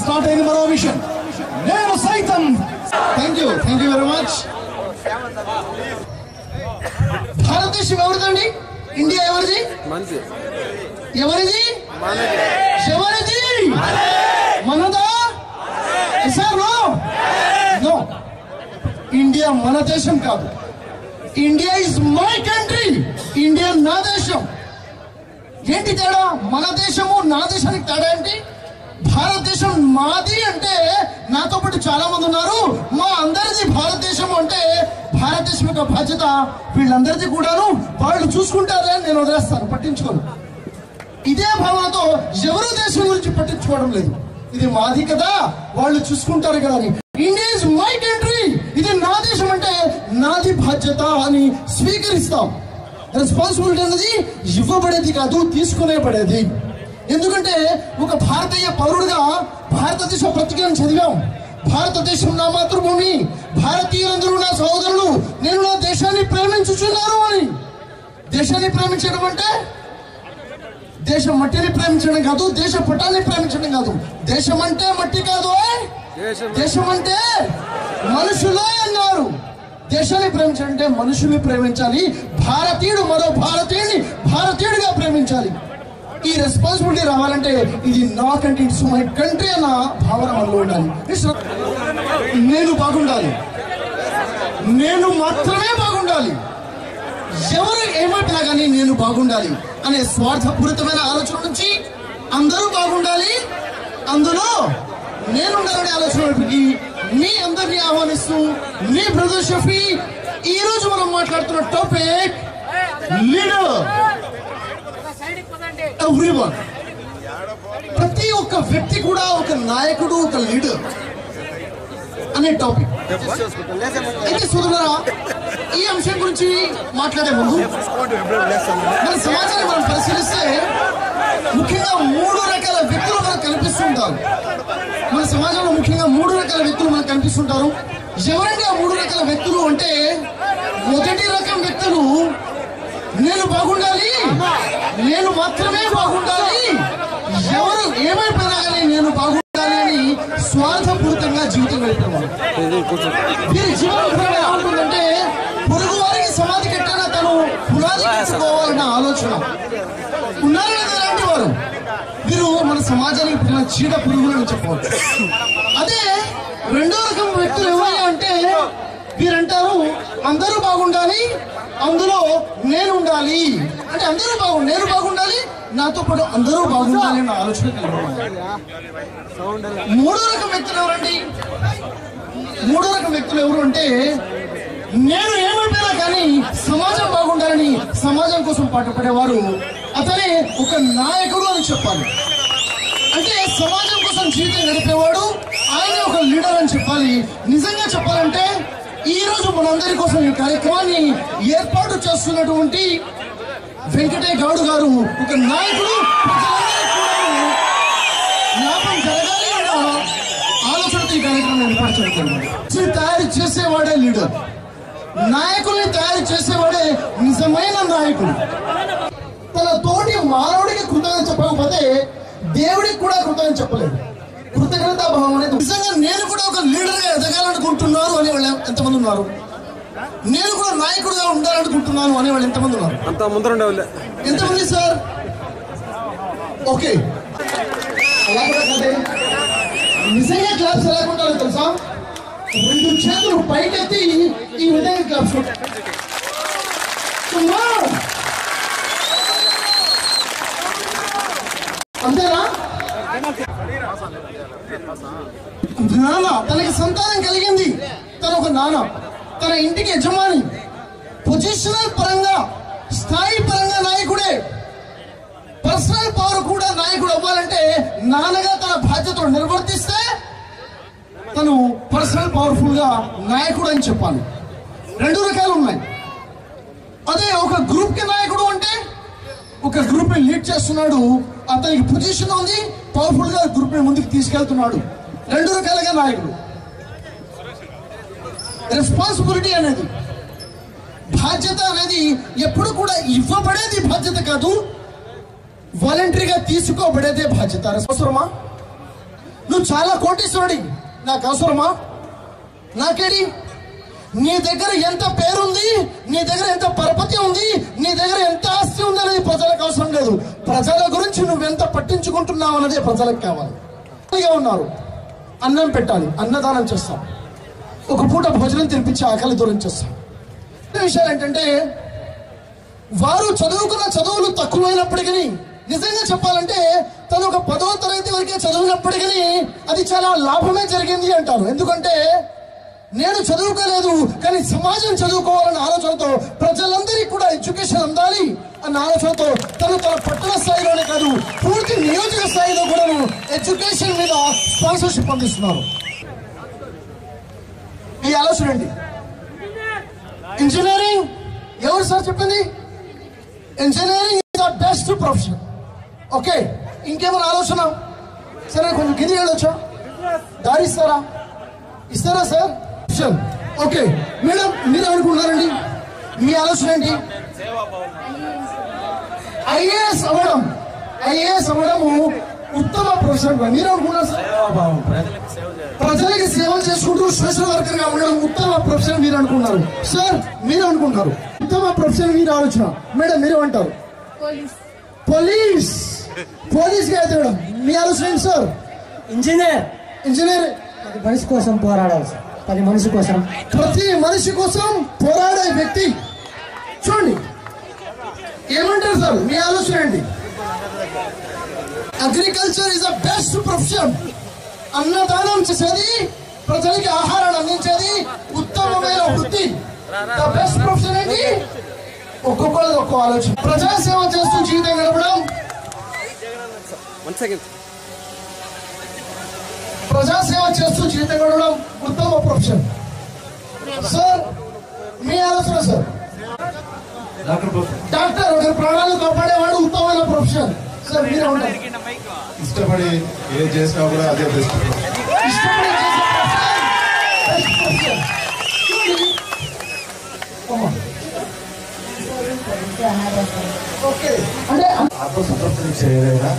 Start అయింది మరో విషయం నేను సైతం thank you thank you very much భారతదేశం ఎవరిదండి? ఇండియా ఎవరిది? ఎవరిది? ఎవరిది? మనదా. Sir no? నో. ఇండియా మన దేశం కాదు. India is my country. India నా దేశం. ఏంటి తేడా? మన దేశము నా దేశానికి తేడా ఏంటి? భారతదేశం మాది అంటే నాతో పాటు చాలా మంది ఉన్నారు. మా అందరిది భారతదేశం అంటే భారతదేశం యొక్క బాధ్యత వీళ్ళందరిది కూడాను. వాళ్ళు చూసుకుంటారే అని నేను వదిలేస్తాను. పట్టించుకోను. ఇదే భావనతో ఎవరు దేశం గురించి పట్టించుకోవడం లేదు. ఇది మాది కదా. వాళ్ళు చూసుకుంటారు కదా అని. ఇండియా ఇస్ మై కంట్రీ ఇది నా దేశం అంటే నాది బాధ్యత అని స్వీకరిస్తాం. రెస్పాన్సిబిలిటీ అనేది ఇవ్వబడేది కాదు తీసుకునేబడేది. పడేది ఎందుకంటే ఒక భారతీయ పౌరుడిగా భారతదేశ పత్రికను చదివాం. భారతదేశం నా మాతృభూమి. భారతీయులందరూ నా సహోదరులు. నేను నా దేశాన్ని ప్రేమించుచున్నాను అని. దేశాన్ని ప్రేమించడం అంటే దేశం మట్టిని ప్రేమించడం కాదు దేశ పటాన్ని ప్రేమించడం కాదు. దేశం అంటే మట్టి కాదు. దేశం. అంటే మనుషులే అన్నారు. దేశాన్ని ప్రేమించడం అంటే మనుషుల్ని ప్రేమించాలి. భారతీయుడు మరో భారతీయుడిని భారతీయుడిగా ప్రేమించాలి. ఈ రెస్పాన్సిబిలిటీ రావాలంటే ఇది నాకంటే ఇట్స్ మై కంట్రీ అన్న భావన మనలో ఉండాలి. నేను బాగుండాలి. నేను మాత్రమే బాగుండాలి. ఎవరు ఏమంటున్నా కానీ నేను బాగుండాలి అనే స్వార్థపూరితమైన ఆలోచన నుంచి అందరూ బాగుండాలి. అందులో నేను ఉండాలనే ఆలోచన వైపుకి మీ అందరినీ ఆహ్వానిస్తూ మీ బ్రదర్ షఫీ ఈ రోజు మనం మాట్లాడుతున్న టాపిక్ లీడర్ ఎవ్రీవన్ ప్రతి ఒక్క వ్యక్తి కూడా ఒక నాయకుడు ఒక లీడర్ అనే టాపిక్. అయితే సోదరులారా ఈ అంశం గురించి మాట్లాడే ముందు మన సమాజాన్ని మనం పరిశీలిస్తే ముఖ్యంగా మూడు రకాల వ్యక్తులు మనకు కనిపిస్తుంటారు. మన సమాజంలో ముఖ్యంగా మూడు రకాల వ్యక్తులు మనకు కనిపిస్తుంటారు. ఎవరైనా మూడు రకాల వ్యక్తులు అంటే మొదటి రకం వ్యక్తులు నేను బాగుండాలి నేను మాత్రమే బాగుండాలి. ఎవరు ఏమైపోయినా కానీ నేను బాగుండాలి అని స్వార్థపూరితంగా జీవితం కూర్చో వీరి జీవన విధానం ఎలా ఉంటుందంటే పొరుగు వారికి సమాధి కట్టాన తను పునాది కట్టుకోవాలన్న ఆలోచన. ఉన్నారు కదా ఇలాంటి వారు? వీరు మన సమాజానికి పుట్టిన చీడ పురుగులని చెప్పవచ్చు. అదే రెండో రకం వ్యక్తులు ఎవరు అంటే వీరంటారు అందరూ బాగుండాలి అందులో నేను ఉండాలి. అంటే అందరూ బాగు నేను బాగుండాలి నాతో పాటు అందరూ బాగుండాలి అన్న ఆలోచన కలిగి మూడో రకం వ్యక్తులు ఎవరండి? మూడో రకం వ్యక్తులు ఎవరు అంటే నేను ఏమంటారా కానీ సమాజం బాగుండాలని సమాజం కోసం పాటుపడేవారు అతనే ఒక నాయకుడు అని చెప్పాలి. అంటే సమాజం కోసం జీవితం గడిపేవాడు ఆయన ఒక లీడర్ అని చెప్పాలి. నిజంగా చెప్పాలంటే ఈ రోజు మనందరి కోసం ఈ కార్యక్రమాన్ని ఏర్పాటు చేస్తున్నటువంటి వెంకటే గౌడ్ గారు ఒక నాయకుడు ప్రజలందరికీ లాభం జరగాలి అన్న ఆలోచనతో ఈ కార్యక్రమం ఏర్పాటు చేస్తున్నాడు తయారు చేసేవాడే లీడర్. నాయకుల్ని తయారు చేసేవాడే నిజమైన నాయకుడు. తన తోటి మానవుడికి కృతజ్ఞత చెప్పకపోతే దేవుడికి కూడా కృతజ్ఞత చెప్పలేదు. కృతజ్ఞత భావం అనేది నిజంగా నేను కూడా ఒక లీడర్గా ఎదగాలనుకుంటున్నారు అనే వాళ్ళు ఎంతమంది ఉన్నారు? నేను కూడా నాయకుడిగా ఉండాలనుకుంటున్నాను అనే వాళ్ళు ఎంతమంది ఉన్నారు? అంతా ముందర ఎంతమంది సార్? ఓకే. అలా కూడా కాదే. నిజంగా క్లాప్స్ ఎలా కొట్టాలో తెలుసా? రెండు చేతులు పైకెత్తి ఈ విధంగా క్లాప్స్. అంతేనా? నాన్న తనకి సంతానం కలిగింది. తన ఒక నాన్న. తన ఇంటికి యజమాని. పొజిషనల్ పరంగా స్థాయి పరంగా నాయకుడే. పర్సనల్ పవర్ కూడా నాయకుడు అవ్వాలంటే నాన్నగా తన బాధ్యతలు నిర్వర్తిస్తే తను పర్సనల్ పవర్ఫుల్గా నాయకుడు అని చెప్పాలి. రెండు రకాలు ఉన్నాయి. అదే ఒక గ్రూప్కి నాయకుడు అంటే ఒక గ్రూప్ని లీడ్ చేస్తున్నాడు అతనికి పొజిషన్ ఉంది పవర్ఫుల్గా గ్రూప్ని ముందుకు తీసుకెళ్తున్నాడు. రెండు రకాలుగా నాయకుడు. రెస్పాన్సిబిలిటీ అనేది. బాధ్యత అనేది ఎప్పుడు కూడా ఇవ్వబడేది బాధ్యత కాదు వాలంటరీగా తీసుకోబడేదే బాధ్యత. అవసరమా? నువ్వు చాలా కోటీశ్వరుడి. నాకు అవసరమా? నాకేడి నీ దగ్గర ఎంత పేరుంది నీ దగ్గర ఎంత పరపతి ఉంది నీ దగ్గర ఎంత ఆస్తి ఉంది అనేది ప్రజలకు అవసరం లేదు. ప్రజల గురించి నువ్వెంత పట్టించుకుంటున్నావు అనేది ప్రజలకు కావాలి. ఉన్నారు. అన్నం పెట్టాలి అన్నదానం చేస్తాం. ఒక పూట భోజనం తినిపించి ఆకలి దూరం చేస్తాం. విషయాలు ఏంటంటే వారు చదువుకున్న చదువులు తక్కువైనప్పటికీ నిజంగా చెప్పాలంటే తను ఒక పదవ తరగతి వరకే చదివినప్పటికీ అది చాలా లాభమే జరిగింది అంటారు. ఎందుకంటే నేను చదువుకోలేదు కానీ సమాజం చదువుకోవాలన్న ఆలోచనతో ప్రజలందరికీ కూడా ఎడ్యుకేషన్ అందాలి అన్న ఆలోచనతో తను తన పట్టణ స్థాయిలోనే కాదు పూర్తి నియోజక స్థాయిలో కూడా ఎడ్యుకేషన్ మీద స్పాన్సర్షిప్ అందిస్తున్నారు. ఈ ఆలోచన అండి ఇంజనీరింగ్? ఎవరు సార్ చెప్పింది? Engineering is the best profession okay ఇంకేమైనా ఆలోచన? సరే కొంచెం కింది వెళ్ళొచ్చా దారిస్తారా ఇస్తారా సార్? Option okay. మేడం మీరు అనుకుంటున్నారండి మీ ఆలోచన ఏంటి? ఐఏఎస్ అవ్వడం. ఐఏఎస్ అవ్వడము ఉత్తమ ప్రొఫెషన్ మీరు అనుకున్నారు ప్రజలకు సేవ చేసుకుంటూ సోషల్ వర్కర్గా ఉండడం ఉత్తమ ప్రొఫెషన్ మీరు అనుకున్నారు. సార్ మీరు అనుకుంటారు ఉత్తమ ప్రొఫెషన్ మీరు ఆలోచన. మేడం మీరు అంటారు. పోలీస్. పోలీస్. గా అయితే మేడం మీ ఆలోచన ఏంటి సార్? ఇంజనీర్. ఇంజనీర్. మనిషి కోసం పోరాడాలి సార్. పది మనిషి కోసం. ప్రతి మనిషి కోసం పోరాడే వ్యక్తి. చూడండి. ఏమంటారు సార్? మీ ఆలోచన agriculture is the best profession అన్నదానం చేసేది ప్రజలకి ఆహారాన్ని అందించేది ఉత్తమమైన వృత్తి. ద బెస్ట్ ప్రొఫెషన్ ఏంటి? ఒక్కొక్కరిది ఒక్కో ఆలోచన. ప్రజాసేవ చేస్తూ జీవితం గడపడం. వన్ సెకండ్ ప్రజాసేవ చేస్తూ జీవితం గడపడం ఉత్తమ ప్రొఫెషన్. సార్ మీ ఆలోచన సార్? డాక్టర్ ఒకరి ప్రాణాలు కాపాడేవాడు ఉత్తమమైన ప్రొఫెషన్. సార్ మీరే ఉంటారు ఇష్టపడి ఏం చేసినా కూడా అదే బెస్ట్ ఇష్టపడి అంటే ఆత్మసంతృప్తి ఏదైనా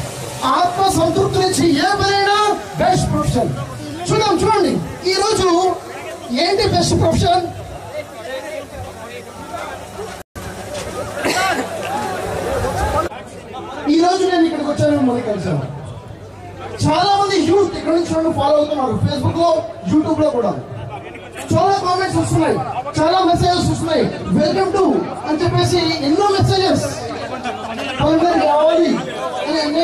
ఆత్మ సంతృప్తి నుంచి ఏ పనైనా బెస్ట్ ప్రొఫెషన్. చూద్దాం చూడండి. ఈరోజు ఏంటి బెస్ట్ ప్రొఫెషన్? ఈ రోజు నేను ఇక్కడికి వచ్చాను మళ్ళీ కలిసాను చాలా మంది యూత్ ఇక్కడ నుంచి నన్ను ఫాలో అవుతున్నారు. ఫేస్బుక్లో యూట్యూబ్లో కూడా. చాలా కామెంట్స్ వస్తున్నాయి. చాలా మెసేజెస్ వస్తున్నాయి. వెల్కమ్ టు అని చెప్పేసి ఎన్నో మెసేజెస్ పవన్ రావాలి. అని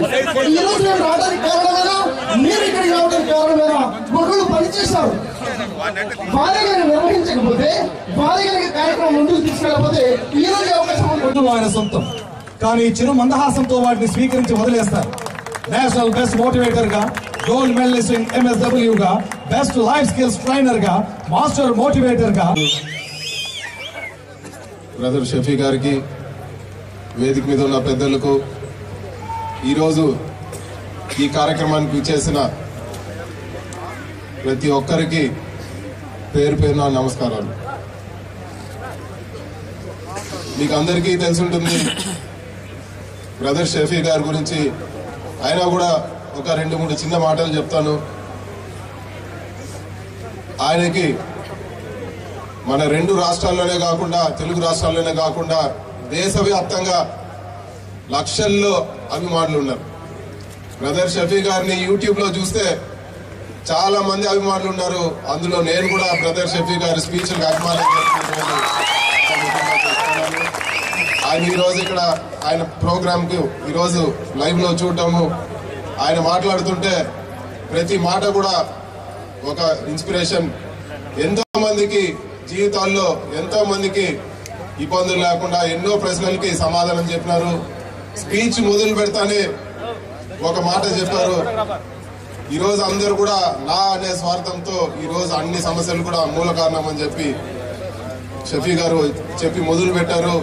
అనేక ఈ రోజు నేను రావడానికి కారణమేనా మీరు ఇక్కడికి రావడానికి కారణమేనా ఒకళ్ళు పనిచేశారు. వారి కనుక నిర్వహించకపోతే వారి కనుక కార్యక్రమం ముందుకు తీసుకెళ్ళకపోతే ఈ రోజు అవకాశం ఉంటుంది. ఆయన సొంతం. కానీ చిరు మందహాసంతో వాటిని స్వీకరించి వదిలేస్తారు. National best మోటివేటర్గా gold medalist in M S W గా బెస్ట్ లైఫ్ స్కిల్స్ ట్రైనర్గా మాస్టర్ మోటివేటర్గా బ్రదర్ షఫీ గారికి వేదిక మీద ఉన్న పెద్దలకు ఈరోజు ఈ కార్యక్రమానికి విచ్చేసిన ప్రతి ఒక్కరికి పేరు పేరున నమస్కారాలు. మీకు అందరికీ తెలుసుంటుంది బ్రదర్ షఫీ గారి గురించి. అయినా కూడా ఒక రెండు మూడు చిన్న మాటలు చెప్తాను. ఆయనకి మన రెండు రాష్ట్రాల్లోనే కాకుండా తెలుగు రాష్ట్రాల్లోనే కాకుండా దేశవ్యాప్తంగా లక్షల్లో అభిమానులు ఉన్నారు. బ్రదర్ షఫీ గారిని యూట్యూబ్లో చూస్తే చాలా మంది అభిమానులు ఉన్నారు. అందులో నేను కూడా బ్రదర్ షఫీ గారి స్పీచ్లకు అభిమానం ఆయన ఈ రోజు ఇక్కడ ఆయన ప్రోగ్రామ్ ఈరోజు లైవ్లో చూడటము. ఆయన మాట్లాడుతుంటే ప్రతి మాట కూడా ఒక ఇన్స్పిరేషన్. ఎంతో మందికి జీవితాల్లో ఎంతో మందికి ఇబ్బందులు లేకుండా ఎన్నో ప్రశ్నలకి సమాధానం చెప్పినారు. స్పీచ్ మొదలు పెడతానే ఒక మాట చెప్పారు. ఈరోజు అందరు అందరూ కూడా నా అనే స్వార్థంతో ఈరోజు అన్ని సమస్యలు కూడా మూల కారణం అని చెప్పి షఫీ గారు చెప్పి మొదలు పెట్టారు.